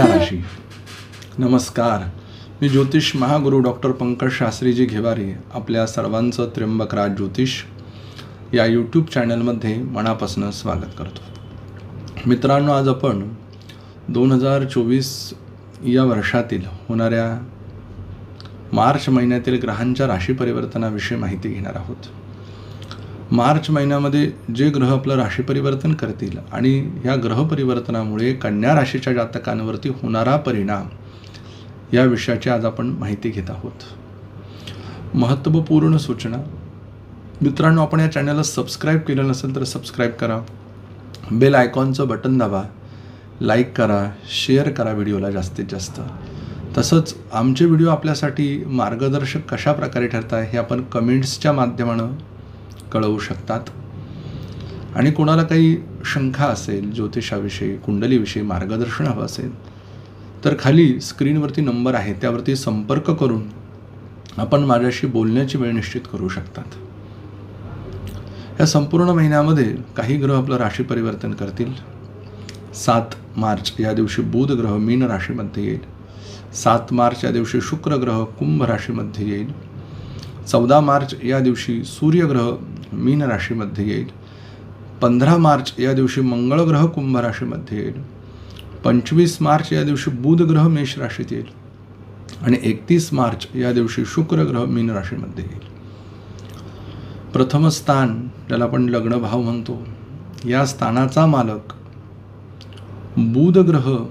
कन्या राशी. नमस्कार. मी ज्योतिष महागुरु डॉक्टर पंकज शास्त्रीजी घेवारे आपल्या सर्वांचं त्र्यंबकराज ज्योतिष या यूट्यूब चॅनलमध्ये मनापासून स्वागत करतो. मित्रांनो आज आपण दोन हजार चोवीस या वर्षातील होणाऱ्या मार्च महिन्यातील ग्रहांच्या राशी परिवर्तनाविषयी माहिती घेणार आहोत. मार्च महिन्यामध्ये जे ग्रह आपलं राशी परिवर्तन करतील आणि ह्या ग्रह परिवर्तनामुळे कन्या राशीच्या जातकांवरती होणारा परिणाम या विषयाची आज आपण माहिती घेत आहोत. महत्त्वपूर्ण सूचना. मित्रांनो आपण या चॅनलला सबस्क्राईब केलं नसेल तर सबस्क्राईब करा. बेल आयकॉनचं बटन दाबा. लाईक करा. शेअर करा व्हिडिओला जास्तीत जास्त. तसंच आमचे व्हिडिओ आपल्यासाठी मार्गदर्शक कशा प्रकारे ठरत आहे हे आपण कमेंट्सच्या माध्यमानं कळवू शकतात. आणि कोणाला काही शंका असेल ज्योतिषाविषयी कुंडलीविषयी मार्गदर्शन हवं असेल तर खाली स्क्रीनवरती नंबर आहे त्यावरती संपर्क करून आपण माझ्याशी बोलण्याची वेळ निश्चित करू शकतात. या संपूर्ण महिन्यामध्ये काही ग्रह आपलं राशी परिवर्तन करतील. सात मार्च या दिवशी बुध ग्रह मीन राशीमध्ये येईल. सात मार्च या दिवशी शुक्र ग्रह कुंभ राशीमध्ये येईल. चौदा मार्च या दिवशी सूर्यग्रह मीन राशीमध्ये येईल. पंधरा मार्च या दिवशी मंगळ ग्रह कुंभ राशीमध्ये येईल. पंचवीस मार्च या दिवशी बुध ग्रह मेष राशीत येईल. आणि एकतीस मार्च या दिवशी शुक्र ग्रह मीन राशीमध्ये येईल. प्रथम स्थान ज्याला आपण लग्न भाव म्हणतो या स्थानाचा मालक बुध ग्रह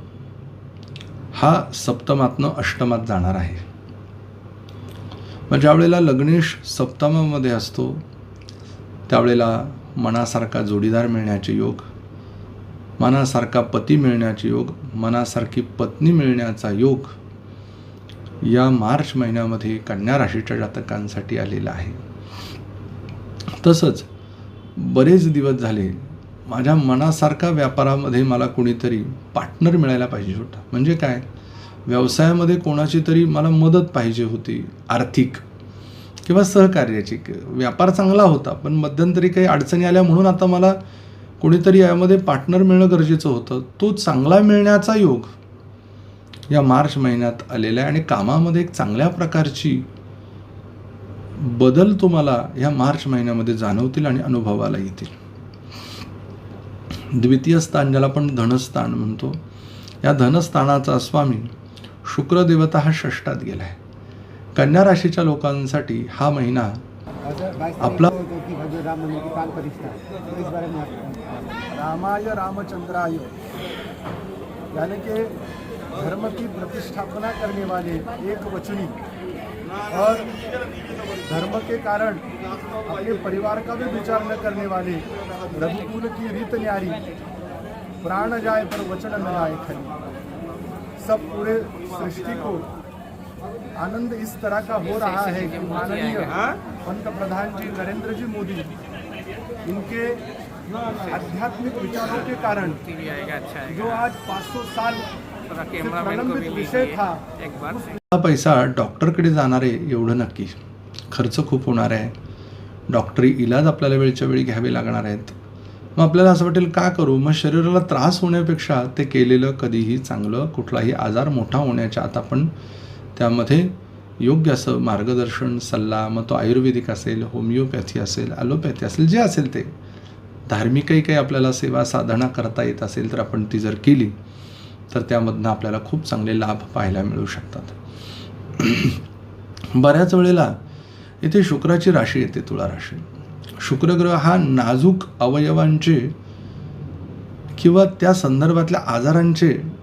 हा सप्तमातनं अष्टमात जाणार आहे. मग ज्या वेळेला लग्नेश सप्तमामध्ये असतो त्यावेळेला मनासारखा जोडीदार मिळण्याचे योग मनासारखा पती मिळण्याचे योग मनासारखी पत्नी मिळण्याचा योग या मार्च महिन्यामध्ये कन्या राशीच्या जातकांसाठी आलेला आहे. तसंच बरेच दिवस झाले माझ्या मनासारखा व्यापारामध्ये मला कोणीतरी पार्टनर मिळायला पाहिजे होता. म्हणजे काय? व्यवसायामध्ये कोणाची तरी मला मदत पाहिजे होती आर्थिक किंवा सहकार्याची. व्यापार चांगला होता पण मध्यंतरी काही अडचणी आल्या म्हणून आता मला कोणीतरी यामध्ये पार्टनर मिळणं गरजेचं होतं. तो चांगला मिळण्याचा योग या मार्च महिन्यात आलेला आहे आणि कामामध्ये एक चांगल्या प्रकारची बदल तुम्हाला ह्या मार्च महिन्यामध्ये जाणवतील आणि अनुभवाला येतील. द्वितीय स्थान ज्याला आपण धनस्थान म्हणतो या धनस्थानाचा स्वामी शुक्रदेवता हा षष्टात गेला आहे कन्या राशीच्या लोकांसाठी हा महिना आपला राम रामाय रामचंद्राय. यानी कि धर्म की प्रतिष्ठापना करने वाले एक वचनी और धर्म के कारण अपने परिवार का भी विचार न करने वाले रघुकुल की रीत न्यारी प्राण जाए पर वचन न आए खरी। सब पूरे सृष्टि को आनंद इस तरह का हो रहा है कि माननीय पंत प्रधान जी नरेंद्र जी मोदी इनके आध्यात्मिक विचारों के कारण टीवी आएगा अच्छा जो आज 500 साल प्रलंबित विषय था एक बार। हा पैसा डॉक्टरकडे जाणार आहे एवढं नक्की. खर्च खूप होणार आहे. डॉक्टरी इलाज आपल्याला वेळच्या वेळी घ्यावे लागणार आहेत. मग आपल्याला असं वाटेल का करू? मग शरीराला त्रास होण्यापेक्षा ते केलेलं कधीही चांगलं कुठलाही आजार मोठा होण्याच्या आत आपण त्यामध्ये योग्य असं मार्गदर्शन सल्ला मग तो आयुर्वेदिक असेल होमिओपॅथी असेल ॲलोपॅथी असेल जे असेल ते. धार्मिकही काही आपल्याला सेवा साधना करता येत असेल तर आपण ती जर केली तर त्यामधनं आपल्याला खूप चांगले लाभ पाहायला मिळू शकतात. बऱ्याच वेळेला इथे शुक्राची राशी येते तुळा राशी. शुक्रग्रह हा नाजूक अवयवांचे किंवा त्या संदर्भातल्या आजारांचे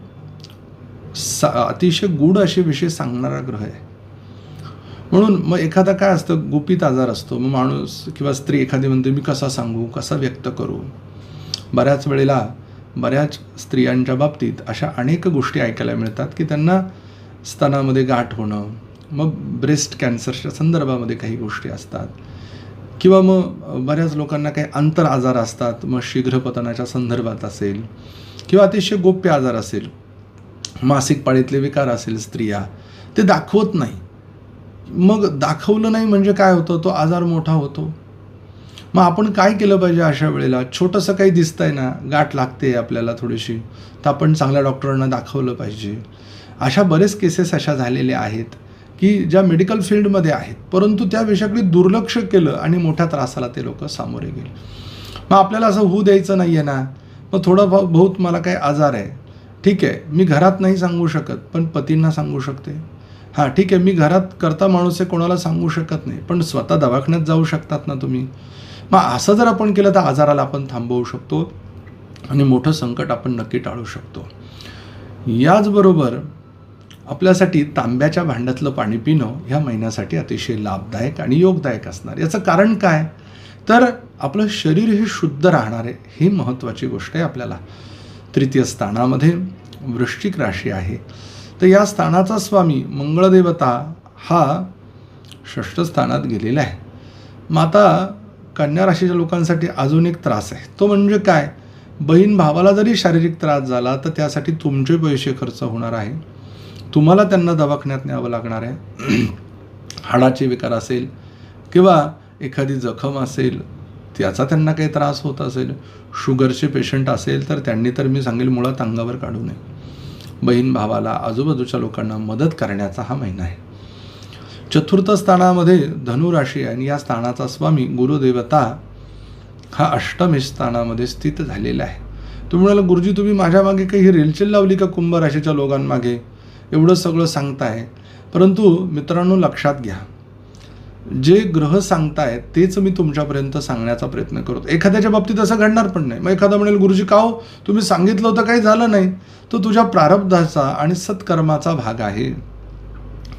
सा अतिशय गूढ असे विषय सांगणारा ग्रह आहे. म्हणून मग एखादा काय असतं गुपित आजार असतो मग माणूस किंवा स्त्री एखादी म्हणते मी कसा सांगू कसा व्यक्त करू? बऱ्याच वेळेला बऱ्याच स्त्रियांच्या बाबतीत अशा अनेक गोष्टी ऐकायला मिळतात की त्यांना स्तनामध्ये गाठ होणं मग ब्रेस्ट कॅन्सरच्या संदर्भामध्ये काही गोष्टी असतात. किंवा मग बऱ्याच लोकांना काही अंतर आजार असतात मग शीघ्रपतनाच्या संदर्भात असेल किंवा अतिशय गोप्य आजार असेल. मासिक पाळीतले विकार असेल स्त्रिया ते दाखवत नाही. मग दाखवलं नाही म्हणजे काय होतं? तो आजार मोठा होतो. मग आपण काय केलं पाहिजे अशा वेळेला? छोटंसं काही दिसतंय ना गाठ लागते आपल्याला थोडीशी तर आपण चांगल्या डॉक्टरांना दाखवलं पाहिजे. अशा बरेच केसेस अशा झालेल्या आहेत की ज्या मेडिकल फील्डमध्ये आहेत. परंतु त्या विषयाकडे दुर्लक्ष केलं आणि मोठ्या त्रासाला ते लोक सामोरे गेले. मग आपल्याला असं होऊ द्यायचं नाही आहे ना? मग थोडं भाऊ बहुत मला काही आजार आहे. ठीक आहे मी घरात नाही सांगू शकत पण पतींना सांगू शकते. हां ठीक आहे मी घरात करता माणूस आहे कोणाला सांगू शकत नाही पण स्वतः दवाखान्यात जाऊ शकतात ना तुम्ही. मग असं जर आपण केलं तर आजाराला आपण थांबवू शकतो आणि मोठं संकट आपण नक्की टाळू शकतो. याचबरोबर आपल्यासाठी तांब्याच्या भांड्यातलं पाणी पिणं ह्या महिन्यासाठी अतिशय लाभदायक आणि योगदायक असणार. याचं कारण काय? तर आपलं शरीर हे शुद्ध राहणार आहे ही महत्त्वाची गोष्ट आहे आपल्याला. तृतीय स्थानामध्ये वृश्चिक राशी आहे. तर या स्थानाचा स्वामी मंगळदेवता हा षष्ठ स्थानात गेलेला आहे. मग आता कन्या राशीच्या लोकांसाठी अजून एक त्रास आहे. तो म्हणजे काय? बहीण भावाला जरी शारीरिक त्रास झाला तर त्यासाठी तुमचे पैसे खर्च होणार आहे. तुम्हाला त्यांना दवाखान्यात न्यावं लागणार आहे. हाडाचे विकार असेल किंवा एखादी जखम असेल त्याचा त्यांना काही त्रास होत असेल शुगरचे पेशंट असेल तर त्यांनी तर मी सांगेल मुळात अंगावर काढू नये. बहीण भावाला आजूबाजूच्या लोकांना मदत करण्याचा हा महिना आहे. चतुर्थ स्थानामध्ये धनुराशी आहे आणि या स्थानाचा स्वामी गुरुदेवता हा अष्टमी स्थानामध्ये स्थित झालेला आहे. तुम्ही म्हणाला गुरुजी तुम्ही माझ्या मागे काही रेलचेल लावली का कुंभ राशीच्या लोकांमागे? एवढं सगळं सांगताय. परंतु मित्रांनो लक्षात घ्या. जे ग्रह सांगतायत तेच मी तुमच्यापर्यंत सांगण्याचा प्रयत्न करतो. एखाद्याच्या बाबतीत असं घडणार पण नाही. मग एखादा म्हणेल गुरुजी का हो? तुम्ही सांगितलं होतं काही झालं नाही. तो तुझ्या प्रारब्धाचा आणि सत्कर्माचा भाग आहे.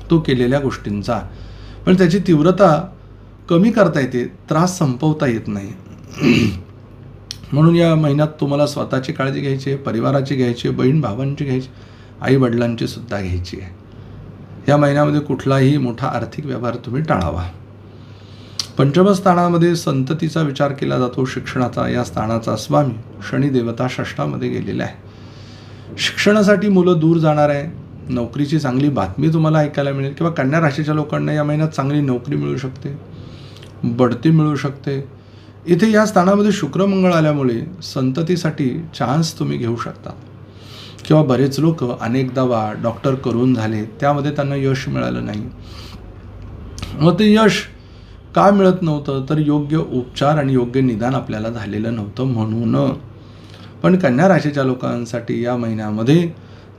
तो केलेल्या गोष्टींचा. पण त्याची तीव्रता कमी करता येते त्रास संपवता येत नाही. म्हणून या महिन्यात तुम्हाला स्वतःची काळजी घ्यायची आहे परिवाराची घ्यायची आहे बहीण भावांची घ्यायची आई वडिलांची सुद्धा घ्यायची आहे. या महिन्यामध्ये कुठलाही मोठा आर्थिक व्यवहार तुम्ही टाळावा. पंचम स्थानामध्ये संततीचा विचार केला जातो. शिक्षणाचा या स्थानाचा स्वामी शनिदेवता षष्ठामध्ये गेलेला आहे. शिक्षणासाठी मुलं दूर जाणार आहे. नोकरीची चांगली बातमी तुम्हाला ऐकायला मिळेल किंवा कन्या राशीच्या लोकांना या महिन्यात चांगली नोकरी मिळू शकते. बढती मिळू शकते. इथे या स्थानामध्ये शुक्रमंगळ आल्यामुळे संततीसाठी चान्स तुम्ही घेऊ शकता. किंवा बरेच लोक अनेक दवा डॉक्टर करून झाले त्यामध्ये त्यांना यश मिळालं नाही. मग ते यश का मिळत नव्हतं? तर योग्य उपचार आणि योग्य निदान आपल्याला झालेलं नव्हतं म्हणून. पण कन्या राशीच्या लोकांसाठी या महिन्यामध्ये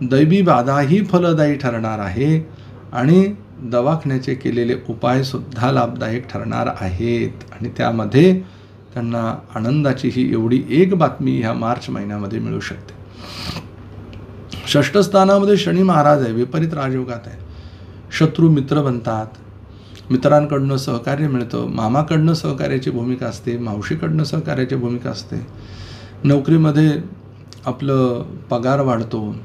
दैवी बाधाही फलदायी ठरणार आहे आणि दवाखान्याचे केलेले उपायसुद्धा लाभदायक ठरणार आहेत. आणि त्यामध्ये त्यांना आनंदाची ही एवढी एक बातमी ह्या मार्च महिन्यामध्ये मिळू शकते. षष्ठ स्थानामध्ये शनी महाराज आहे विपरीत राजयोगात आहे. शत्रू मित्र बनतात. मित्रांकडनं सहकार्य मिळतं. मामाकडनं सहकार्याची भूमिका असते. मावशीकडनं सहकार्याची भूमिका असते. नोकरीमध्ये आपलं पगार वाढतो.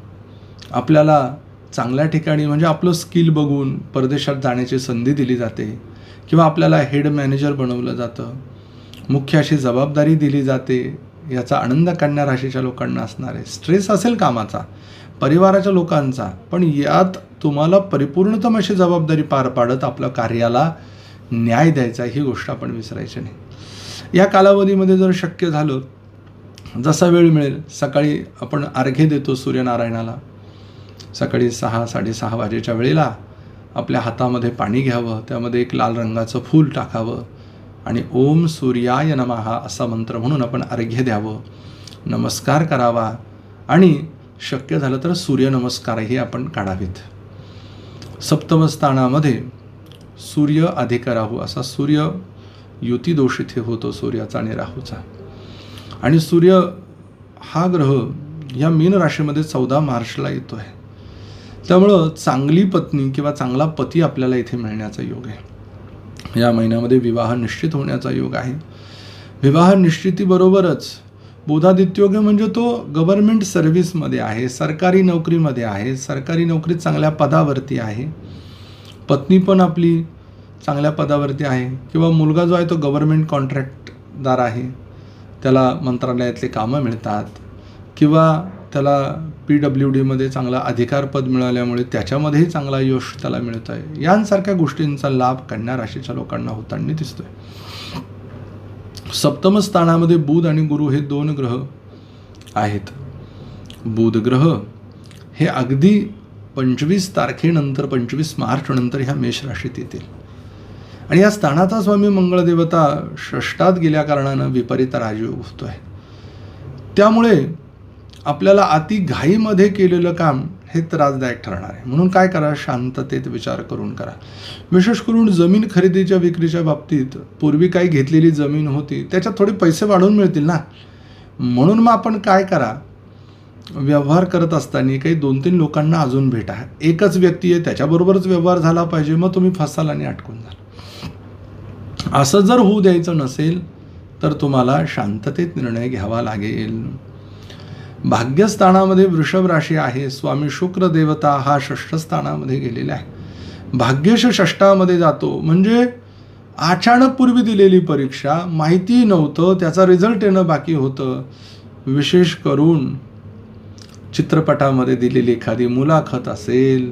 आपल्याला चांगल्या ठिकाणी म्हणजे आपलं स्किल बघून परदेशात जाण्याची संधी दिली जाते किंवा आपल्याला हेड मॅनेजर बनवलं जातं. मुख्य अशी जबाबदारी दिली जाते. याचा आनंद कन्या राशीच्या लोकांना असणार आहे. स्ट्रेस असेल कामाचा परिवाराच्या लोकांचा पण यात तुम्हाला परिपूर्णतम अशी जबाबदारी पार पाडत आपल्या कार्याला न्याय द्यायचा ही गोष्ट आपण विसरायची नाही. या कालावधीमध्ये जर शक्य झालं जसा वेळ मिळेल सकाळी आपण अर्घ्य देतो सूर्यनारायणाला. सकाळी सहा साडेसहा वाजेच्या वेळेला आपल्या हातामध्ये पाणी घ्यावं त्यामध्ये एक लाल रंगाचं फूल टाकावं आणि ओम सूर्याय नमहा असा मंत्र म्हणून आपण अर्घ्य द्यावं नमस्कार करावा आणि शक्य झालं तर सूर्यनमस्कारही आपण काढावेत. सप्तमस्थानामध्ये सूर्य अधिक राहू असा सूर्य युती दोष इथे होतो सूर्याचा आणि राहूचा. आणि सूर्य हा ग्रह या मीन राशीमध्ये चौदा मार्चला येतो आहे त्यामुळं चांगली पत्नी किंवा चांगला पती आपल्याला इथे मिळण्याचा योग आहे. या महिन्यामध्ये विवाह निश्चित होण्याचा योग आहे. विवाह निश्चितीबरोबरच बोधादित्योग म्हणजे तो गव्हर्नमेंट सर्व्हिसमध्ये आहे सरकारी नोकरीमध्ये आहे सरकारी नोकरीत चांगल्या पदावरती आहे. पत्नी पण आपली चांगल्या पदावरती आहे किंवा मुलगा जो आहे तो गव्हर्नमेंट कॉन्ट्रॅक्टदार आहे. त्याला मंत्रालयातले कामं मिळतात किंवा त्याला पी डब्ल्यू डीमध्ये चांगला अधिकारपद मिळाल्यामुळे त्याच्यामध्येही चांगला यश त्याला मिळत आहे. यांसारख्या गोष्टींचा लाभ कन्या राशीच्या लोकांना होताना दिसतोय. सप्तम स्थानामध्ये बुध आणि गुरु हे दोन ग्रह आहेत. बुध ग्रह हे अगदी पंचवीस तारखेनंतर पंचवीस मार्चनंतर ह्या मेष राशीत येतील. आणि या स्थानाचा स्वामी मंगळदेवता षष्टात गेल्या कारणानं विपरीत राजयोग होतो आहे त्यामुळे आपल्याला अति घाईमध्ये केलेलं काम हे त्रासदायक ठरणार आहे. म्हणून काय करा? शांततेत विचार करून करा. विशेष करून जमीन खरेदीच्या विक्रीच्या बाबतीत पूर्वी काही घेतलेली जमीन होती त्याच्यात थोडे पैसे वाढवून मिळतील ना? म्हणून मग आपण काय करा? व्यवहार करत असताना काही दोन तीन लोकांना अजून भेटा. एकच व्यक्ती आहे त्याच्याबरोबरच व्यवहार झाला पाहिजे. मग तुम्ही फसाल आणि अटकून जाल. असं जर होऊ द्यायचं नसेल तर तुम्हाला शांततेत निर्णय घ्यावा लागेल. भाग्यस्थानामध्ये वृषभ राशी आहे स्वामी शुक्र देवता हा षष्ठस्थानामध्ये गेलेला आहे. भाग्यश षष्टामध्ये जातो. म्हणजे अचानक पूर्वी दिलेली परीक्षा माहिती नव्हतं त्याचा रिझल्ट येणं बाकी होतं. विशेष करून चित्रपटामध्ये दिलेली एखादी मुलाखत असेल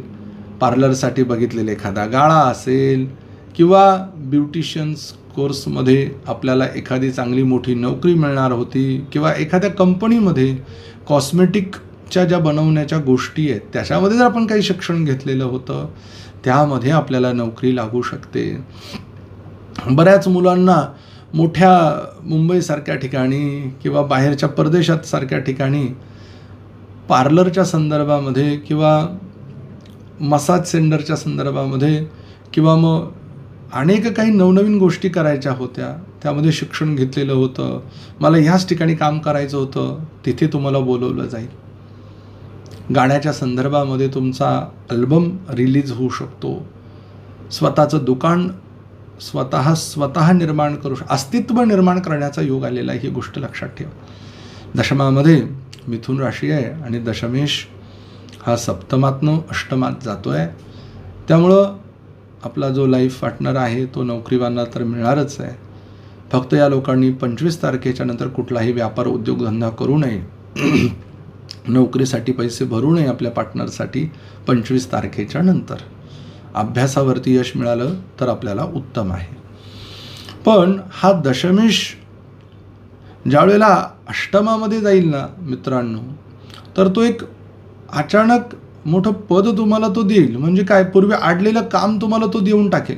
पार्लरसाठी बघितलेला एखादा गाळा असेल किंवा ब्युटिशियन्स कोर्समध्ये आपल्याला एखादी चांगली मोठी नोकरी मिळणार होती किंवा एखाद्या कंपनीमध्ये कॉस्मेटिकच्या ज्या बनवण्याच्या गोष्टी आहेत त्याच्यामध्ये जर आपण काही शिक्षण घेतलेलं होतं त्यामध्ये आपल्याला नोकरी लागू शकते. बऱ्याच मुलांना मोठ्या मुंबईसारख्या ठिकाणी किंवा बाहेरच्या परदेशात सारख्या ठिकाणी पार्लरच्या संदर्भामध्ये किंवा मसाज सेंटरच्या संदर्भामध्ये किंवा मग अनेक काही नवनवीन गोष्टी करायच्या होत्या. त्यामध्ये शिक्षण घेतलेलं होतं. मला ह्याच ठिकाणी काम करायचं होतं. तिथे तुम्हाला बोलवलं जाईल. गाण्याच्या संदर्भामध्ये तुमचा अल्बम रिलीज होऊ शकतो. स्वतःचं दुकान स्वतः स्वतः निर्माण करू श अस्तित्व निर्माण करण्याचा योग आलेला आहे ही गोष्ट लक्षात ठेवा. दशमामध्ये मिथुन राशी आहे आणि दशमेश हा सप्तमातनं अष्टमात जातो आहे त्यामुळं आपला जो लाईफ पार्टनर आहे तो नोकरीवांना तर मिळणारच आहे. फक्त या लोकांनी पंचवीस तारखेच्या नंतर कुठलाही व्यापार उद्योगधंदा करू नये. नोकरीसाठी पैसे भरू नये आपल्या पार्टनरसाठी पंचवीस तारखेच्या नंतर. अभ्यासावरती यश मिळालं तर आपल्याला उत्तम आहे. पण हा दशमेश ज्यावेळेला अष्टमामध्ये जाईल ना मित्रांनो तर तो एक अचानक मोठं पद तुम्हाला तो देईल. म्हणजे काय? पूर्वी आडलेलं काम तुम्हाला तो देऊन टाकेल.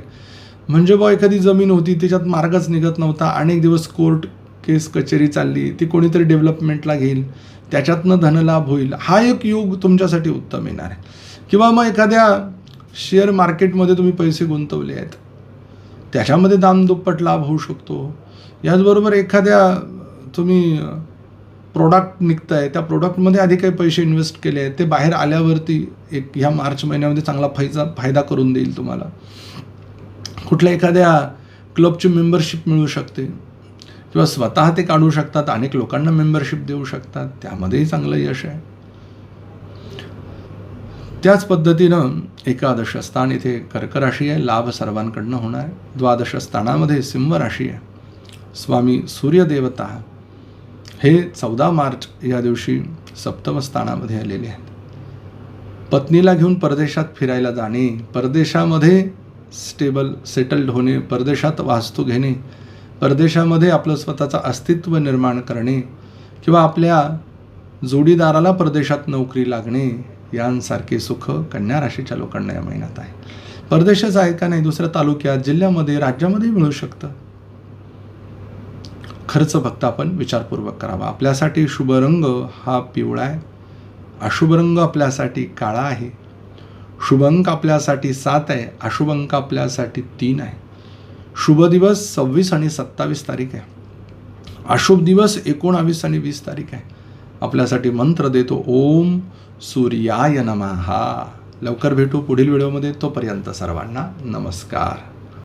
म्हणजे बा एखादी जमीन होती त्याच्यात मार्गच निघत नव्हता. अनेक दिवस कोर्ट केस कचेरी चालली. ती कोणीतरी डेव्हलपमेंटला घेईल. त्याच्यातनं धनलाभ होईल. हा एक योग तुमच्यासाठी उत्तम येणार आहे. किंवा मग एखाद्या शेअर मार्केटमध्ये तुम्ही पैसे गुंतवले आहेत. त्याच्यामध्ये दाम दुप्पट लाभ होऊ शकतो. याचबरोबर एखाद्या तुम्ही प्रोडक्ट निघतं आहे त्या प्रोडक्टमध्ये आधी काही पैसे इन्व्हेस्ट केले आहेत ते बाहेर आल्यावरती एक ह्या मार्च महिन्यामध्ये चांगला फायदा फायदा करून देईल तुम्हाला. कुठल्या एखाद्या क्लबची मेंबरशिप मिळू शकते किंवा स्वतः ते काढू शकतात अनेक लोकांना मेंबरशिप देऊ शकतात त्यामध्येही चांगलं यश आहे. त्याच पद्धतीनं एकादश स्थान इथे कर्क राशी आहे लाभ सर्वांकडनं होणार आहे. द्वादश स्थानामध्ये सिंह राशी आहे. स्वामी सूर्यदेवता हे चौदा मार्च या दिवशी सप्तम स्थानामध्ये आलेले आहेत. पत्नीला घेऊन परदेशात फिरायला जाणे परदेशामध्ये स्टेबल सेटल्ड होणे परदेशात वास्तू घेणे परदेशामध्ये आपलं स्वतःचं अस्तित्व निर्माण करणे किंवा आपल्या जोडीदाराला परदेशात नोकरी लागणे यांसारखे सुख कन्या राशीच्या लोकांना या महिन्यात आहे. परदेशाचं आहे का नाही दुसऱ्या तालुक्यात जिल्ह्यामध्ये राज्यामध्ये मिळू शकतं. खर्च फक्त आपण विचारपूर्वक करावा. आपल्यासाठी शुभ रंग हा पिवळा आहे. अशुभ रंग आपल्यासाठी काळा आहे. शुभ अंक आपल्यासाठी सात आहे. अशुभ अंक आपल्यासाठी तीन आहे. शुभ दिवस सव्वीस आणि सत्तावीस तारीख आहे. अशुभ दिवस एकोणावीस आणि वीस तारीख आहे. आपल्यासाठी मंत्र देतो. ओम सूर्याय नमहा लवकर भेटू. पुढील व्हिडिओमध्ये तोपर्यंत सर्वांना नमस्कार.